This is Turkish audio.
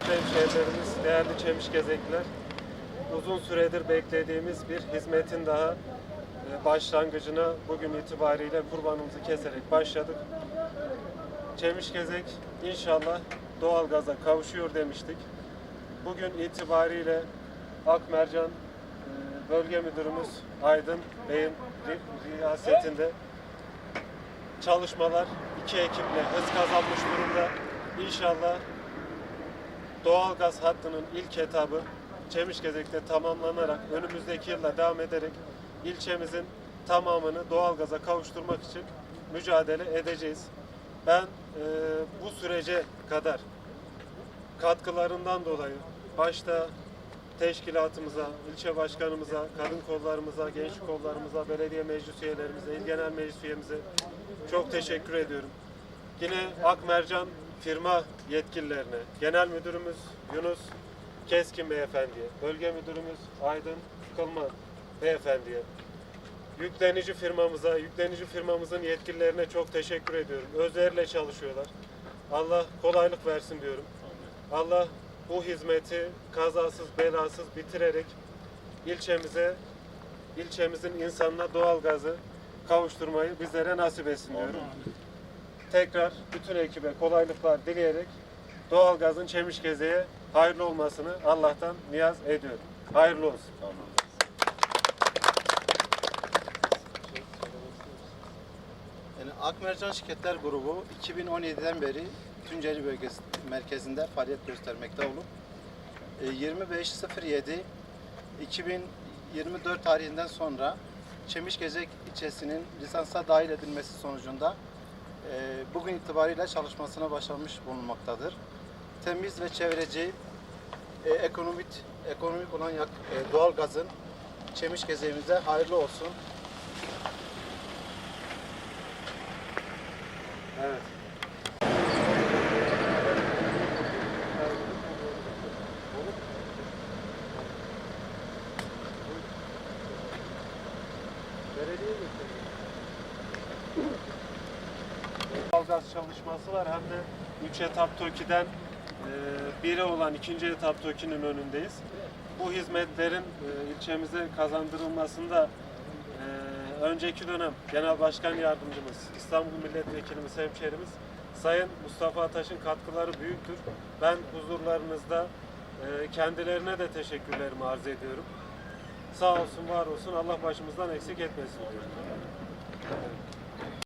Hemşehrilerimiz, değerli çemişgezekler, uzun süredir beklediğimiz bir hizmetin daha e, başlangıcına bugün itibariyle kurbanımızı keserek başladık. Çemişgezek inşallah doğalgaza kavuşuyor demiştik. Bugün itibariyle Akmercan e, Bölge Müdürümüz Aydın Bey'in ri- riyasetinde çalışmalar iki ekiple hız kazanmış durumda. İnşallah doğalgaz hattının ilk etabı Çemişgezek'te tamamlanarak önümüzdeki yılda devam ederek ilçemizin tamamını doğalgaza kavuşturmak için mücadele edeceğiz. Ben e, bu sürece kadar katkılarından dolayı başta teşkilatımıza, ilçe başkanımıza, kadın kollarımıza, gençlik kollarımıza, belediye meclis üyelerimize, il genel meclis üyemize çok teşekkür ediyorum. Yine Akmercan firma yetkililerine, genel müdürümüz Yunus Keskin beyefendiye, bölge müdürümüz Aydın Kılman beyefendiye, yüklenici firmamıza, yüklenici firmamızın yetkililerine çok teşekkür ediyorum. Özveriyle çalışıyorlar. Allah kolaylık versin diyorum. Allah bu hizmeti kazasız belasız bitirerek ilçemize, ilçemizin insanına doğalgazı kavuşturmayı bizlere nasip etsin diyorum. Tekrar bütün ekibe kolaylıklar dileyerek doğalgazın Çemişgeze'ye hayırlı olmasını Allah'tan niyaz ediyorum. Hayırlı olsun. Yani Akmercan Şirketler Grubu 2017'den beri Tunceli bölgesi merkezinde faaliyet göstermekte olup e, 25.07 2024 tarihinden sonra Çemişgezek ilçesinin lisansa dahil edilmesi sonucunda e, bugün itibariyle çalışmasına başlamış bulunmaktadır. Temiz ve çevreci e, ekonomik ekonomik olan yak, e, doğal gazın Çemişgezeğimize hayırlı olsun. Evet. Doğalgaz çalışması var hem de 3 etap TOKİ'den e, biri olan ikinci etap TOKİ'nin önündeyiz. Bu hizmetlerin e, ilçemize kazandırılmasında e, önceki dönem Genel Başkan Yardımcımız, İstanbul Milletvekilimiz, hemşerimiz Sayın Mustafa Ataş'ın katkıları büyüktür. Ben huzurlarınızda kendilerine de teşekkürlerimi arz ediyorum. Sağ olsun, var olsun. Allah başımızdan eksik etmesin diyorum.